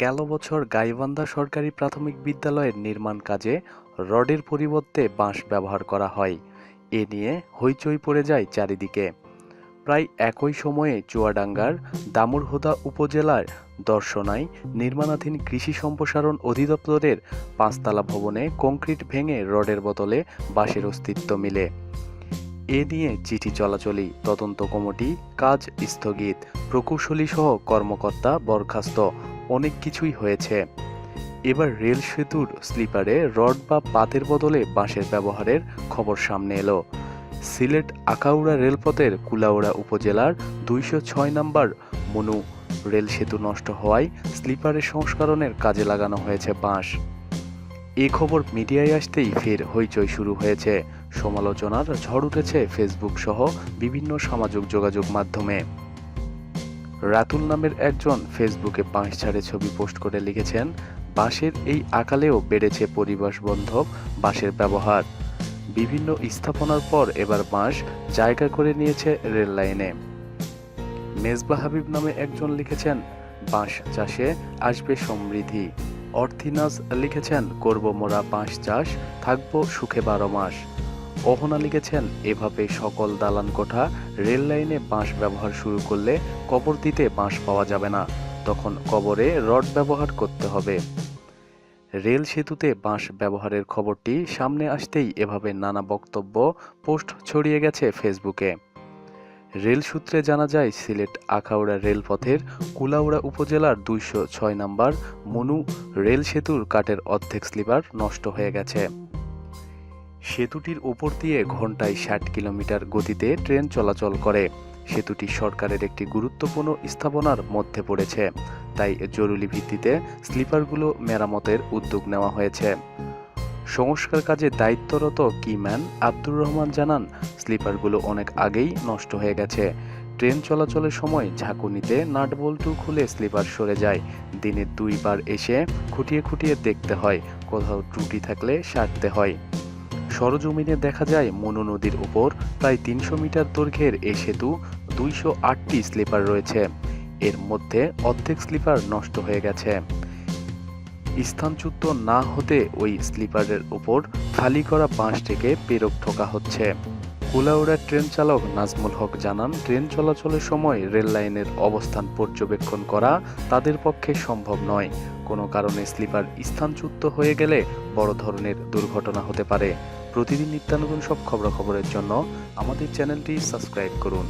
গেল বছর গাইবান্ধা সরকারি প্রাথমিক বিদ্যালয়ের নির্মাণ কাজে রডের পরিবর্তে বাঁশ ব্যবহার করা হয়। এ নিয়ে হইচই পড়ে যায় চারিদিকে। প্রায় একই সময়ে চুয়াডাঙ্গার দামুড়হুদা উপজেলার দর্শনায় নির্মাণাধীন কৃষি সম্প্রসারণ অধিদপ্তরের পাঁচতলা ভবনে কংক্রিট ভেঙে রডের বদলে বাঁশের অস্তিত্ব মিলে। এ নিয়ে চিঠি চলাচলি তদন্ত কমিটি কাজ স্থগিত। প্রকৌশলী সহ কর্মকর্তা বরখাস্ত। অনেক কিছুই হয়েছে। এবার রেল সেতুর স্লিপারে রড বা পাতের বদলে বাঁশের ব্যবহারের খবর সামনে এলো। সিলেট আকাউড়া রেলপথের কুলাউড়া উপজেলার দুইশো ছয় নম্বর মনু রেল সেতু নষ্ট হওয়ায় স্লিপারের সংস্করণের কাজে লাগানো হয়েছে বাঁশ। এ খবর মিডিয়ায় আসতেই ফের হইচই শুরু হয়েছে। সমালোচনার ঝড় উঠেছে ফেসবুক সহ বিভিন্ন সামাজিক যোগাযোগ মাধ্যমে। রাতুল নামের একজন ফেসবুকে বাঁশ ছাড়ে ছবি পোস্ট করে লিখেছেন, বাঁশের এই আকালেও বেড়েছে পরিবেশ বান্ধব বাঁশের ব্যবহার। বিভিন্ন স্থাপনার পর এবার বাঁশ জায়গা করে নিয়েছে রেল লাইনে। মেজবা হাবিব নামে একজন লিখেছেন, বাঁশ চাষে আসবে সমৃদ্ধি। অর্থিনাজ লিখেছেন, করব মোরা বাঁশ চাষ, থাকব সুখে বারো মাস। অহনা লিখেছেন এভাবে সকল দালান কোঠা রেল লাইনে বাঁশ ব্যবহার শুরু করলে কবর দিতে বাঁশ পাওয়া যাবে না। তখন কবরে রড ব্যবহার করতে হবে। রেল সেতুতে বাঁশ ব্যবহারের খবরটি সামনে আসতেই এভাবে নানা বক্তব্য পোস্ট ছড়িয়ে গেছে ফেসবুকে। রেল সূত্রে জানা যায়, সিলেট আখাউড়া রেলপথের কুলাউড়া উপজেলার দুইশো ছয় নম্বর মনু রেল সেতুর কাঠের অর্ধেক স্লিপার নষ্ট হয়ে গেছে। সেতুটির উপর দিয়ে ঘন্টায় ষাট কিলোমিটার গতিতে ট্রেন চলাচল করে। সেতুটি সরকারের একটি গুরুত্বপূর্ণ স্থাপনার মধ্যে পড়েছে। তাই জরুরি ভিত্তিতে স্লিপারগুলো মেরামতের উদ্যোগ নেওয়া হয়েছে। সংস্কার কাজে দায়িত্বরত কিম্যান আব্দুর রহমান জানান, স্লিপারগুলো অনেক আগেই নষ্ট হয়ে গেছে। ট্রেন চলাচলের সময় ঝাঁকুনিতে নাট বল্টু খুলে স্লিপার সরে যায়। দিনে দুইবার এসে খুঁটিয়ে খুঁটিয়ে দেখতে হয়, কোথাও ত্রুটি থাকলে সারতে হয়। সরজমিনে দেখা যায় মনু নদীর উপর প্রায় তিনশো মিটার দৈর্ঘ্যের এ সেতু, দুইশো আটটি স্লিপার রয়েছে। এর মধ্যে অর্ধেক স্লিপার নষ্ট হয়ে গেছে। স্থানচ্যুত না হতে ওই স্লিপারের উপর খালি করা বাঁশ থেকে পেরক ঠোকা হচ্ছে। কুলাউড়ার ট্রেন চালক নাজমুল হক জানান, ট্রেন চলাচলের সময় রেল লাইনের অবস্থান পর্যবেক্ষণ করা তাদের পক্ষে সম্ভব নয়। কোনো কারণে স্লিপার স্থানচ্যুত হয়ে গেলে বড় ধরনের দুর্ঘটনা হতে পারে। প্রতিদিন নিত্যানতুন সব খবরাখবরের জন্য আমাদের চ্যানেলটি সাবস্ক্রাইব করুন।